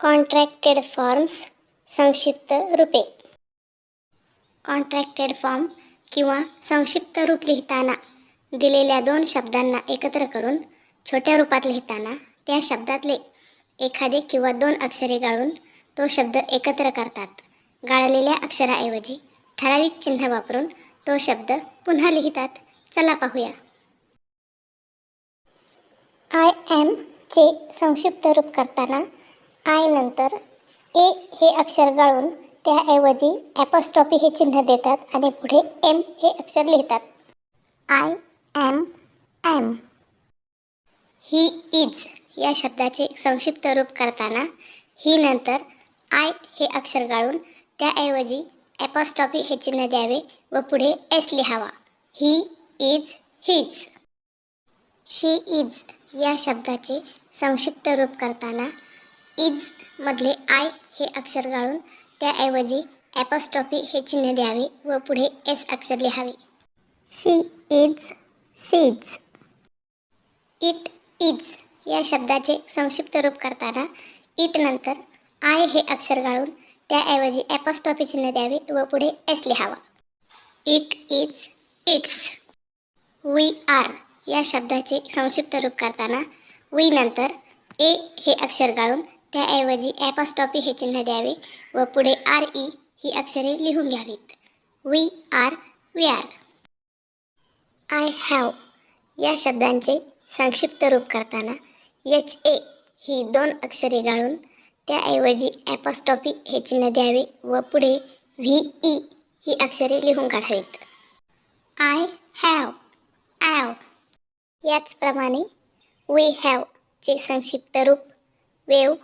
Contracted forms संक्षिप्त रूपे. Contracted form किंवा संक्षिप्त रूप लिहिताना दिलेल्या दोन शब्दांना एकत्र करून छोट्या रूपात लिहिताना त्या शब्दातले एखादे किंवा दोन अक्षरे गाळून तो शब्द एकत्र करतात. गाळलेल्या अक्षराऐवजी ठराविक चिन्ह वापरून तो शब्द पुन्हा लिहितात. चला पाहूया. आय एम चे संक्षिप्त रूप करताना आय नंतर ए हे अक्षर गाळून त्याऐवजी ॲपॉस्ट्रॉफी हे चिन्ह देतात आणि पुढे एम हे अक्षर लिहितात. I am M he is या शब्दाचे संक्षिप्त रूप करताना ही नंतर आय हे अक्षर गाळून त्याऐवजी ॲपॉस्ट्रॉफी हे चिन्ह द्यावे व पुढे एस लिहावा. He is he's she is या शब्दाचे संक्षिप्त रूप करताना इजमधले आय हे अक्षर गाळून त्याऐवजी ॲपॉस्ट्रॉफी हे चिन्ह द्यावे व पुढे एस अक्षर लिहावे. She is she's it is या शब्दाचे संक्षिप्त रूप करताना इट नंतर आय हे अक्षर गाळून त्याऐवजी ॲपॉस्ट्रॉफी चिन्ह द्यावे व पुढे एस लिहावा. It is it's. We are या शब्दाचे संक्षिप्त रूप करताना वी नंतर ए हे अक्षर गाळून त्याऐवजी ॲपॉस्टॉपी हे चिन्ह द्यावे व पुढे आर ई ही अक्षरे लिहून घ्यावीत. We are we are I have या शब्दांचे संक्षिप्त रूप करताना एच ए ही दोन अक्षरे गाळून त्याऐवजी ॲपॉस्टॉपी हे चिन्ह द्यावे व पुढे व्ही ई ही अक्षरे लिहून काढावीत. आय हॅव ॲव याचप्रमाणे वी हॅव चे संक्षिप्त रूप वेव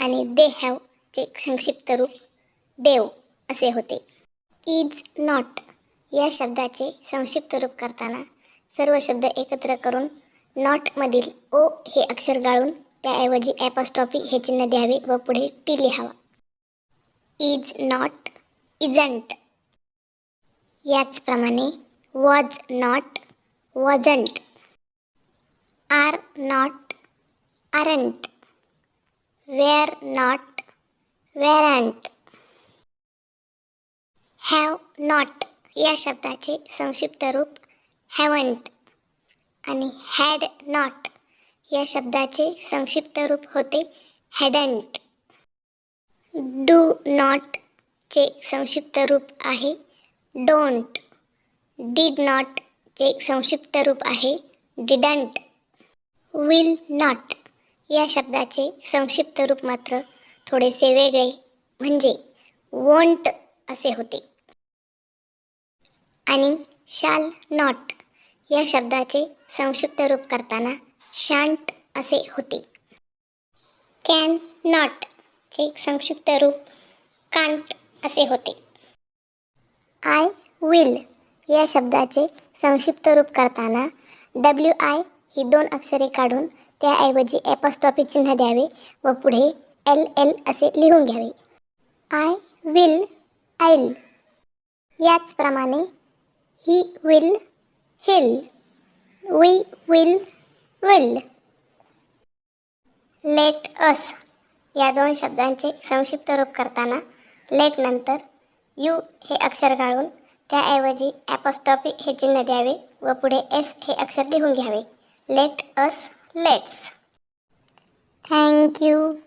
आणि दे हॅव चे संक्षिप्त रूप देव असे होते. इज नॉट या शब्दाचे संक्षिप्त रूप करताना सर्व शब्द एकत्र करून नॉटमधील ओ हे अक्षर गाळून त्याऐवजी ॲपॉस्ट्रॉफी हे चिन्ह द्यावे व पुढे टी लिहावा. इज नॉट इजंट याचप्रमाणे was not wasn't are not aren't were not weren't, have not या शब्दाचे संक्षिप्त रूप हॅवंट आणि हॅड नॉट या शब्दाचे संक्षिप्त रूप होते हॅडंट डू नॉटचे संक्षिप्त रूप आहे डोंट डीड नॉटचे संक्षिप्त रूप आहे डिडंट विल नॉट या शब्दाचे संक्षिप्त रूप मात्र थोडेसे वेगळे. म्हणजे वोंट असे होते. आणि शाल नॉट या शब्दाचे संक्षिप्त रूप करताना शांत असे होते. कॅन नॉट चे संक्षिप्त रूप कांट असे होते. आय विल या शब्दाचे संक्षिप्त रूप करताना डब्ल्यू आय ही दोन अक्षरे काढून त्याऐवजी ॲपॉस्टॉपी चिन्ह द्यावे व पुढे एल एल असे लिहून घ्यावे. आय विल आईल याचप्रमाणे he will he'll we will will let us या दोन शब्दांचे संक्षिप्त रूप करताना लेट नंतर यू हे अक्षर गाळून त्याऐवजी ॲपॉस्टॉपी हे चिन्ह द्यावे व पुढे एस हे अक्षर लिहून घ्यावे. Let us let's. Thank you.